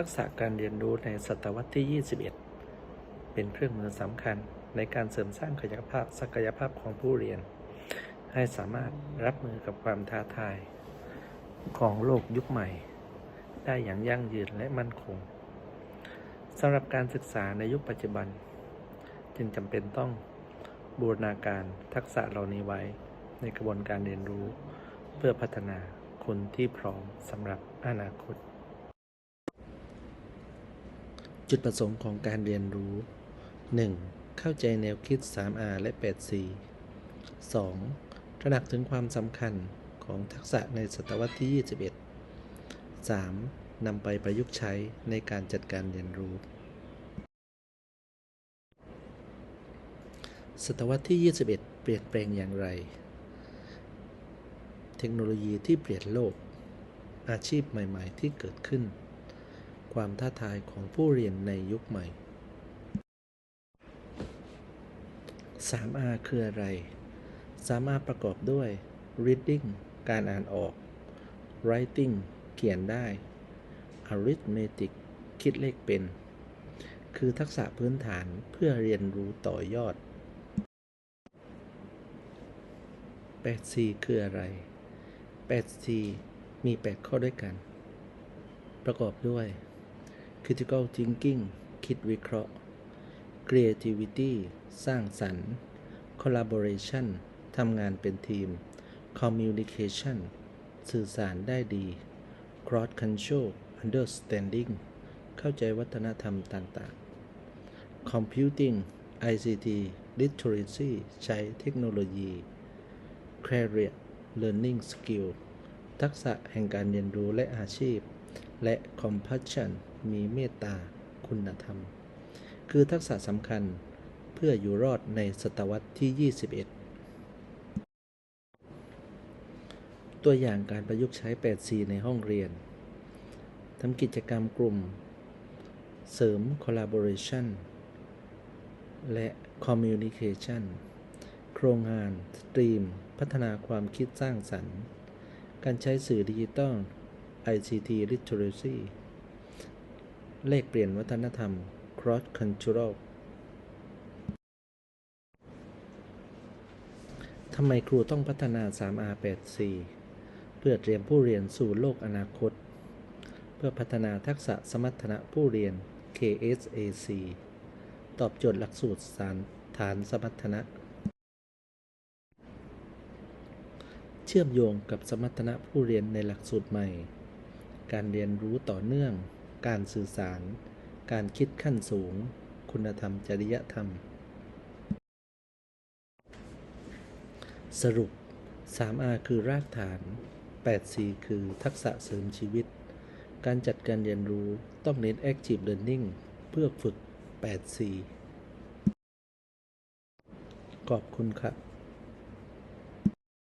ทักษะการเรียนรู้ในศตวรรษที่ 21 เป็นเครื่องมือสำคัญในการเสริมสร้างศักยภาพศักยภาพของผู้เรียน ให้สามารถรับมือกับความท้าทาย ของโลกยุคใหม่ ได้อย่างยั่งยืนและมั่นคงสำหรับการศึกษาในยุคปัจจุบัน จึงจำเป็นต้องบูรณาการทักษะเหล่านี้ไว้ในกระบวนการเรียนรู้ เพื่อพัฒนาคนที่พร้อมสำหรับอนาคต จุดประสงค์ของการเรียนรู้ 1. เข้าใจแนวคิด 3R และ 8C 2. ตระหนักถึงความสำคัญของทักษะในศตวรรษที่ 21 3. นำไปประยุกต์ใช้ในการจัดการเรียนรู้ ศตวรรษที่ 21 เปลี่ยนแปลงอย่างไร เทคโนโลยีที่เปลี่ยนโลก อาชีพใหม่ ๆ ที่เกิดขึ้น ความท้าทายของผู้เรียนในยุคใหม่ 3R คืออะไร 3R ประกอบด้วย reading การอ่านออก writing เขียนได้ arithmetic คิดเลขเป็น คือทักษะพื้นฐานเพื่อเรียนรู้ต่อยอด 8C คืออะไร 8C มี 8 ข้อด้วยกัน ประกอบด้วย critical thinking คิดวิเคราะห์ creativity สร้างสรรค์ collaboration ทำงานเป็นทีม communication สื่อสารได้ดี cross cultural understanding เข้าใจวัฒนธรรมต่างๆ computing ICT literacy ใช้เทคโนโลยี career learning skill ทักษะแห่งการเรียนรู้และอาชีพ และ compassion มีเมตตาคุณธรรม คือทักษะสำคัญเพื่ออยู่รอดในศตวรรษที่ 21 ตัวอย่างการประยุกต์ใช้ 8C ในห้องเรียนทำกิจกรรมกลุ่ม เสริม collaboration และ communication โครงงานสตรีม พัฒนาความคิดสร้างสรรค์ การใช้สื่อดิจิตอล ICT literacy เลขเปลี่ยนวัฒนธรรม cross cultural ทำไมครูต้องพัฒนา 3R 8C เพื่อเตรียมผู้เรียนสู่โลกอนาคต เพื่อพัฒนาทักษะสมรรถนะผู้เรียน KSAC ตอบโจทย์หลักสูตรสารฐานสมรรถนะ เชื่อมโยงกับสมรรถนะผู้เรียนในหลักสูตรใหม่ การเรียนรู้ต่อเนื่อง การสื่อสาร การคิดขั้นสูง คุณธรรมจริยธรรม สรุป 3R คือรากฐาน 8C คือทักษะเสริมชีวิต การจัดการเรียนรู้ต้องเน้น Active Learning เพื่อฝึก 8C ขอบคุณครับ